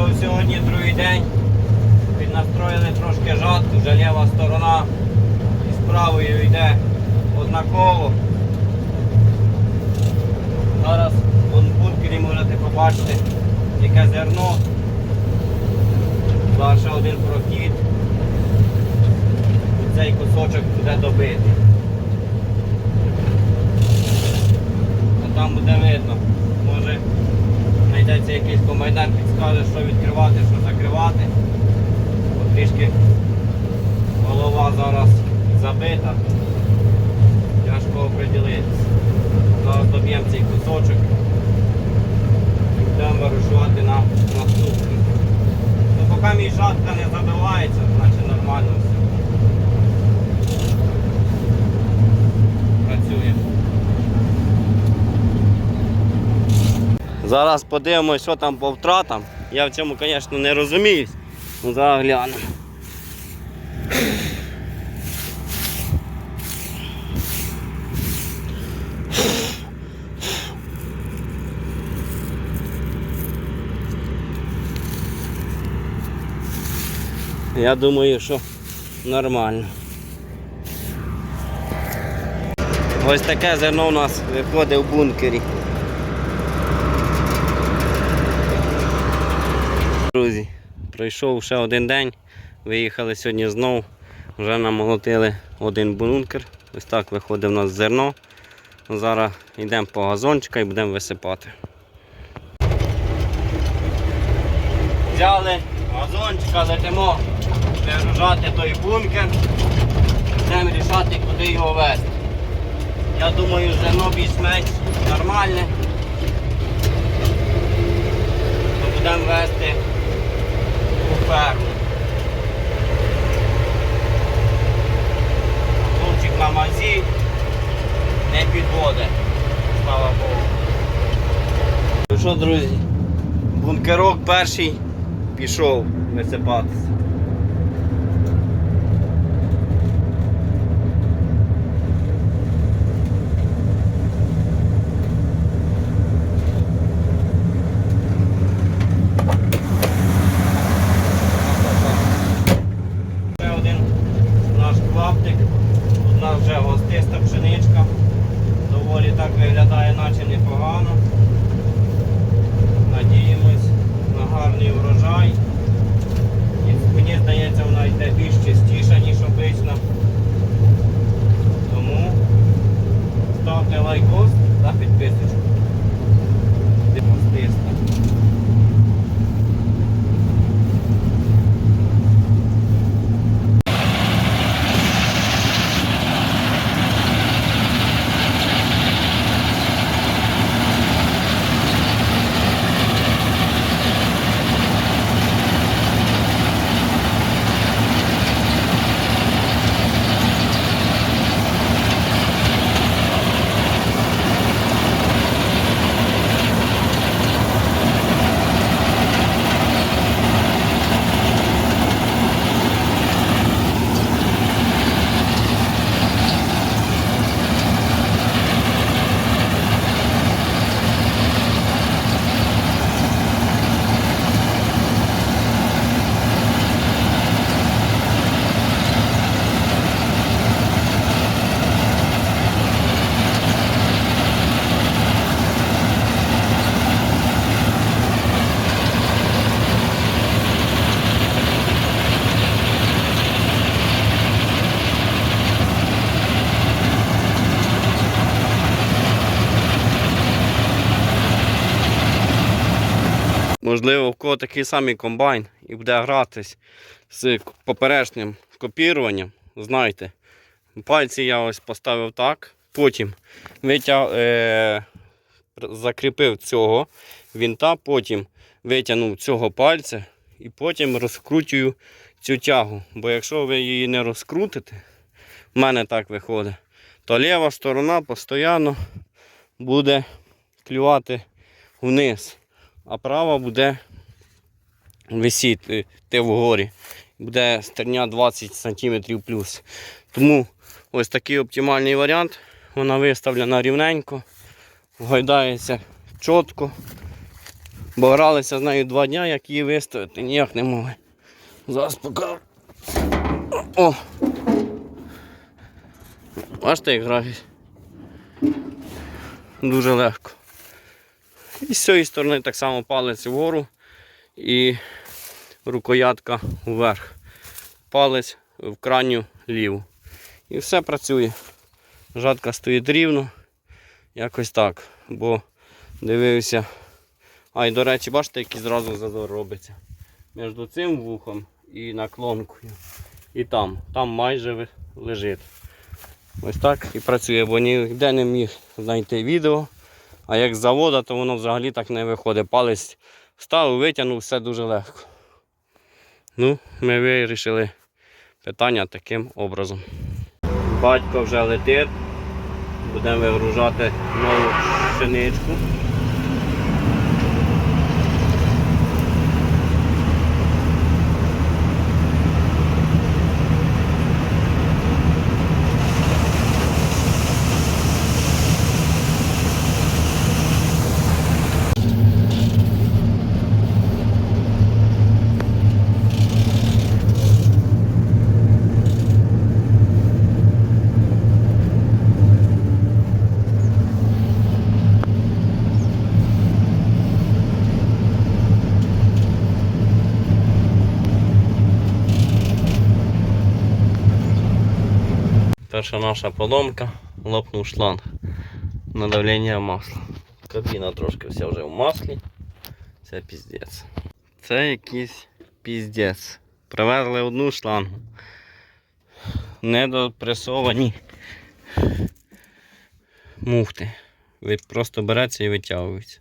Прийшов сьогодні другий день. Піднастроїли трошки жатку, вже ліва сторона і з правою йде однаково. Зараз в бункері можете побачити, яке зерно. Ще один прохід. Цей кусочок буде добитий. Там буде видно. Може якийсь комбайнер, підскаже, що відкривати, що закривати. Бо трішки голова зараз забита. Тяжко оприділитися. Зараз доб'ємо цей кусочок і будемо вирушувати на наступний. Ну, поки мій жатка не забивається, значить нормально все. Працює. Зараз подивимося, що там по втратам. Я в цьому, звісно, не розуміюсь. Ну зараз глянемо. Я думаю, що нормально. Ось таке зерно у нас виходить в бункері. Друзі, пройшов ще один день. Виїхали сьогодні знов. Вже намолотили один бункер. Ось так виходить у нас зерно. Зараз йдемо по газончика і будемо висипати. Взяли газончика, летимо вигружати той бункер. Будемо рішати, куди його везти. Я думаю, зерно більш-менш нормальне. Будемо везти у ферму. Хлопчик на мазі не підводить, слава Богу. Ну що, друзі, бункерок перший пішов висипатися. Можливо, в кого такий самий комбайн і буде гратись з поперечним копіруванням, знайте. Пальці я ось поставив так, потім витяг, е, закріпив цього вінта, потім витягнув цього пальця і потім розкручую цю тягу. Бо якщо ви її не розкрутите, в мене так виходить, то ліва сторона постійно буде клювати вниз а права буде висіти ти вгорі. Буде стерня 20 см плюс. Тому ось такий оптимальний варіант. Вона виставлена рівненько, гойдається чітко. Бо гралися з нею два дня, як її виставити, ніяк не могли. Зараз покажу. Бачите, як грають. Дуже легко. І з цієї сторони так само палець вгору і рукоятка вверх. Палець в крайню ліву. І все працює. Жатка стоїть рівно. Якось так. Бо дивився. А і до речі, бачите, який зразу зазор робиться. Між цим вухом і наклонкою. І там. Там майже лежить. Ось так і працює, бо ніде не міг знайти відео. А як з завода, то воно взагалі так не виходить. Палець вставив, витягнув, все дуже легко. Ну, ми вирішили питання таким образом. Батько вже летить. Будемо вигружати нову пшеничку. Перша наша поломка, лопнув шланг на давлення масла. Кабіна трошки вся вже в маслі. Це піздець. Це якийсь піздець. Привезли одну шлангу. Недопресовані муфти. Ви просто береться і витягується.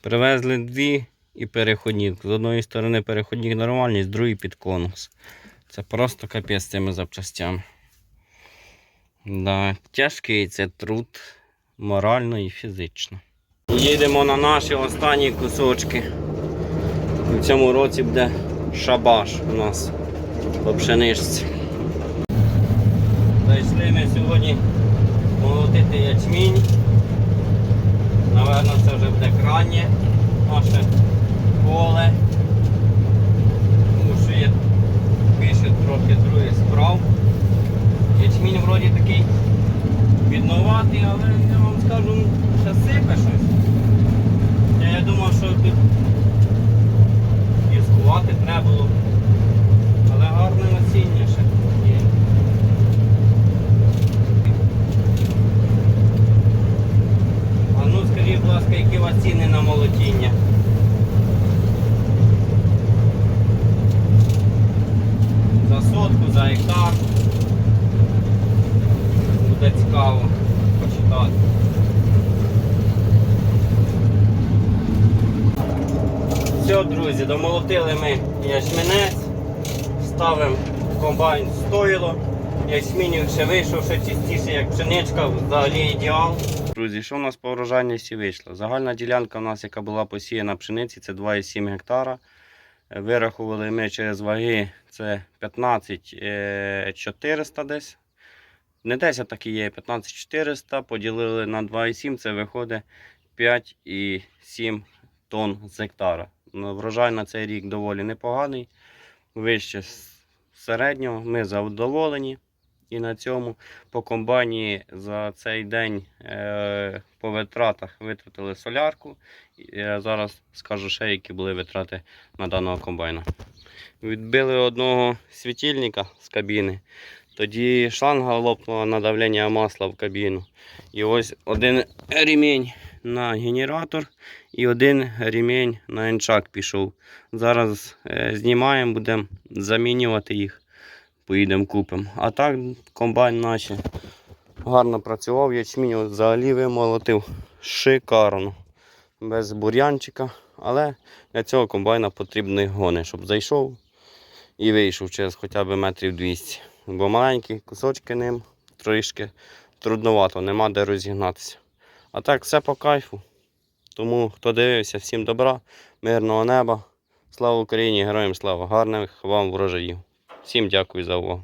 Привезли дві і переходник. З одної сторони переходник нормальний, з другої під конус. Це просто капець з цими запчастями. Да, тяжкий це труд морально і фізично. Їдемо на наші останні кусочки. В цьому році буде шабаш у нас по пшеничці. Зайшли ми сьогодні молотити ячмінь. Наверно, це вже буде крайнє наше поле. Тому що є більше трохи других справ. Ячмінь вроді такий бідноватий, але я вам скажу, що сипе щось. Я, я думав, що тут дискувати треба було. Але гарне насіння ще є. А ну скажіть, будь ласка, які у вас ціни на молотіння? За сотку, за гектар. Буде цікаво почитати. Все, друзі, домолотили ми ячменець, ставимо комбайн стоїло. Ячмінь ще вийшов, ще чистіше, як пшеничка, взагалі ідеал. Друзі, що в нас по врожайності вийшло? Загальна ділянка у нас, яка була посіяна пшениці, це 2,7 гектара. Е, Вирахували ми через ваги, це 15 е, 400 десь. Не 10 так і є, 15400 поділили на 2,7, це виходить 5,7 тонн з гектара. Ну, Врожай на цей рік доволі непоганий, вище середнього. Ми задоволені. І на цьому по комбайні за цей день е, по витратах витратили солярку. Я зараз скажу ще, які були витрати на даного комбайна. Відбили одного світильника з кабіни. Тоді шланга лопнула на давлення масла в кабіну. І ось один ремінь на генератор і один ремінь на енчак пішов. Зараз е, знімаємо, будемо замінювати їх. Поїдемо купимо. А так комбайн наш гарно працював, ячмінь взагалі вимолотив шикарно. Без бур'янчика. Але для цього комбайна потрібні гони, щоб зайшов і вийшов через хоча б метрів 200. Бо маленькі кусочки ним трішки трудновато, нема де розігнатися. А так все по кайфу. Тому хто дивився, всім добра, мирного неба. Слава Україні, героям слава! Гарних вам врожаїв. Всім дякую за увагу.